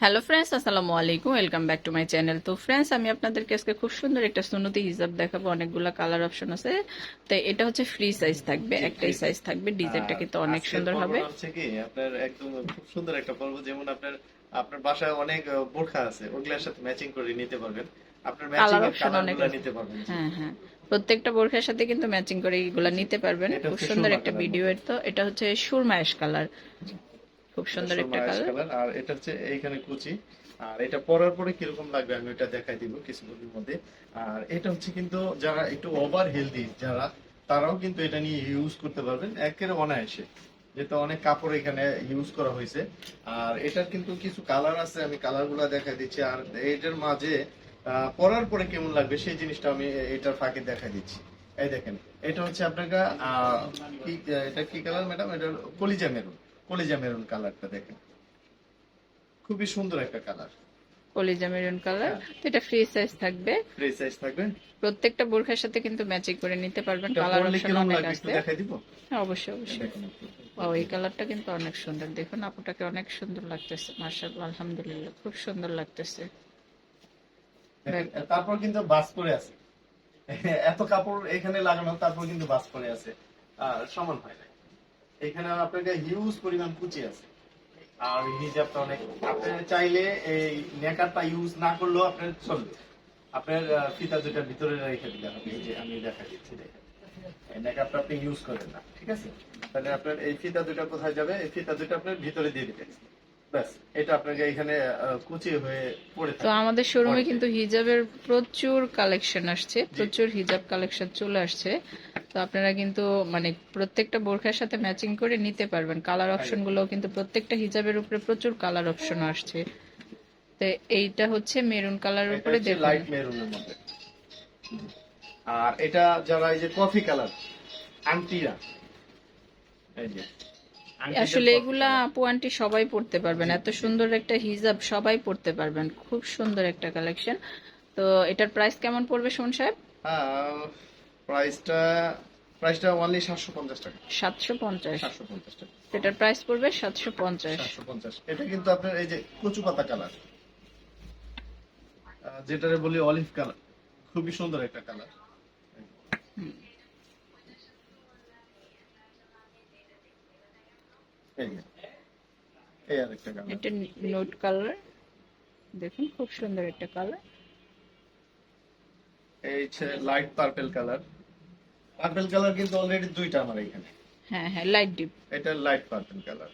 Hello friends আসসালামু আলাইকুম welcome back to my channel তো ফ্রেন্ডস আমি আপনাদেরকে আজকে খুব সুন্দর একটা সুন্নতি হিসাব দেখাবো অনেকগুলো কালার অপশন আছে। তো এটা হচ্ছে ফ্রি সাইজ থাকবে একটাই সাইজ থাকবে ডিজাইনটা কিন্তু অনেক সুন্দর হবে। হচ্ছে কি আপনার একদম খুব সুন্দর একটা পর্ব যেমন আপনার আপনার বাসায় অনেক বোরখা আছে ওগুলোর সাথে ম্যাচিং করে নিতে পারবেন। আপনার ম্যাচিং কালার অপশন অনেক কালারগুলো নিতে পারবেন হ্যাঁ হ্যাঁ। প্রত্যেকটা বোরখার সাথে কিন্তু ম্যাচিং করে এগুলা নিতে পারবেন। খুব সুন্দর একটা ভিডিও এর তো। এটা হচ্ছে সুরমায়েশ কালার খুব সুন্দর একটা কালার। আর এটা হচ্ছে এইখানে কুচি। আর এটা পরার পরে কীরকম লাগবে আমি এটা দেখাই দিব কিছুক্ষণের মধ্যে। আর এটা হচ্ছে কিন্তু যারা একটু ওভার হেলদি যারা তারাও কিন্তু এটা নিয়ে ইউজ করতে পারবেন। একেবারে অনায়াসে। যেহেতু অনেক কাপড় এখানে ইউজ করা হয়েছে। আর এটার কিন্তু কিছু কালার আছে আমি কালারগুলা দেখাই দিচ্ছি। আর এটার মাঝে পরার পরে কেমন লাগবে সেই জিনিসটা আমি এটার ফাঁকে দেখাই দিচ্ছি। এই দেখেন এটা হচ্ছে আপনাকে এটা কি কালার ম্যাডাম এটা কলিজা মেরুন। কলিজা মেরুন কালারটা দেখেন। খুবই সুন্দর একটা কালার। কলিজা মেরুন কালার। তো এটা ফ্রি সাইজ থাকবে। ফ্রি সাইজ থাকবে। প্রত্যেকটা বোরখার সাথে কিন্তু ম্যাচিং করে নিতে পারবেন। কালার অপশন অনেক আছে। দেখাই দিব? হ্যাঁ অবশ্যই অবশ্যই। ও এই কালারটা কিন্তু অনেক সুন্দর। দেখুন আপুটাকে অনেক সুন্দর লাগতেছে। মার্শাল্লাহ আলহামদুলিল্লাহ খুব সুন্দর লাগতেছে। তারপর কিন্তু বাস করে আছে। এত কাপড় এখানে লাগানো তারপর কিন্তু বাস করে আছে। আর সমান হয় না এখানে আপনাকে হিউজ পরিমাণ কুচি আছে। আর হিজাবটা অনেক আপনি চাইলে এই নেকারটা ইউজ না করলেও আপনার চলবে। আপনার ফিতা দুটার ভিতরে রেখে দিলে হবে। যে আমি দেখা দিচ্ছি দেখেন। এই নেকারটা আপনি ইউজ করেন না ঠিক আছে? তাহলে আপনার এই ফিতা দুটা কোথায় যাবে? এই ফিতা দুটা আপনার ভিতরে দিয়ে দিবেন। ব্যাস এটা আপনাকে এখানে আহ, কুচি হয়ে পড়ে তো আমাদের শোরুমে কিন্তু হিজাবের প্রচুর কালেকশন আসছে। প্রচুর হিজাব কালেকশন চলে আসছে। তো আপনারা কিন্তু মানে প্রত্যেকটা বোরখার সাথে ম্যাচিং করে নিতে পারবেন। কালার অপশনগুলো কিন্তু প্রত্যেকটা হিজাবের উপরে প্রচুর কালার অপশন আসছে। তো এইটা হচ্ছে মেরুন কালার উপরে দেখুন। লাইট মেরুনের মধ্যে। আর এটা যারা এই যে কফি কালার আংটিরা এই যে আসলে এগুলা আপু আন্টি সবাই পড়তে পারবেন। এত সুন্দর একটা হিজাব সবাই পড়তে পারবেন। খুব সুন্দর একটা কালেকশন তো এটার প্রাইস কেমন পড়বে শোন সাহেব? প্রাইসটা প্রাইসটা অনলি সাতশো পঞ্চাশ টাকা। সাতশো পঞ্চাশ। সাতশো পঞ্চাশ টাকা। এটার প্রাইস পড়বে সাতশো পঞ্চাশ। সাতশো পঞ্চাশ। এটা কিন্তু আপনার এই যে কচু পাতা কালার যেটারে বলি অলিভ কালার খুবই সুন্দর একটা কালার এই আর একটা কালার এটা নোট কালার দেখুন খুব সুন্দর একটা কালার এই light purple colour purple colour কিন্তু অলরেডি দুইটা আমার এখানে। হ্যাঁ হ্যাঁ লাইট ডিপ এটা লাইট পার্পেল কালার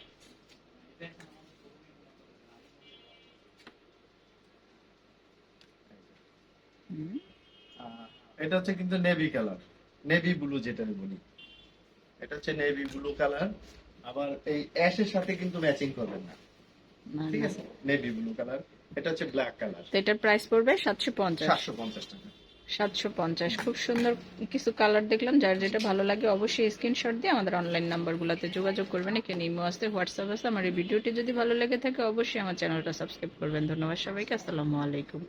এটা হচ্ছে কিন্তু নেভি কালার নেভি ব্লু যেটা বলি। এটা হচ্ছে নেভি ব্লু কালার আবার এই অ্যাশের সাথে কিন্তু ম্যাচিং করবেন না। ঠিক আছে? নেভি ব্লু কালার এটা হচ্ছে ব্ল্যাক কালার তো এটার প্রাইস পড়বে সাতশো পঞ্চাশ। সাতশো পঞ্চাশ টাকা। সাতশো পঞ্চাশ। খুব সুন্দর কিছু কালার দেখলাম, যার যেটা ভালো লাগে অবশ্যই স্ক্রিনশট দিয়ে আমাদের অনলাইন নাম্বারগুলোতে যোগাযোগ করবেন। এখানে ইমো আসতে হোয়াটসঅ্যাপ আছে। আমার এই ভিডিওটি যদি ভালো লেগে থাকে, অবশ্যই আমার চ্যানেলটা সাবস্ক্রাইব করবেন। ধন্যবাদ সবাইকে, আসসালামু আলাইকুম।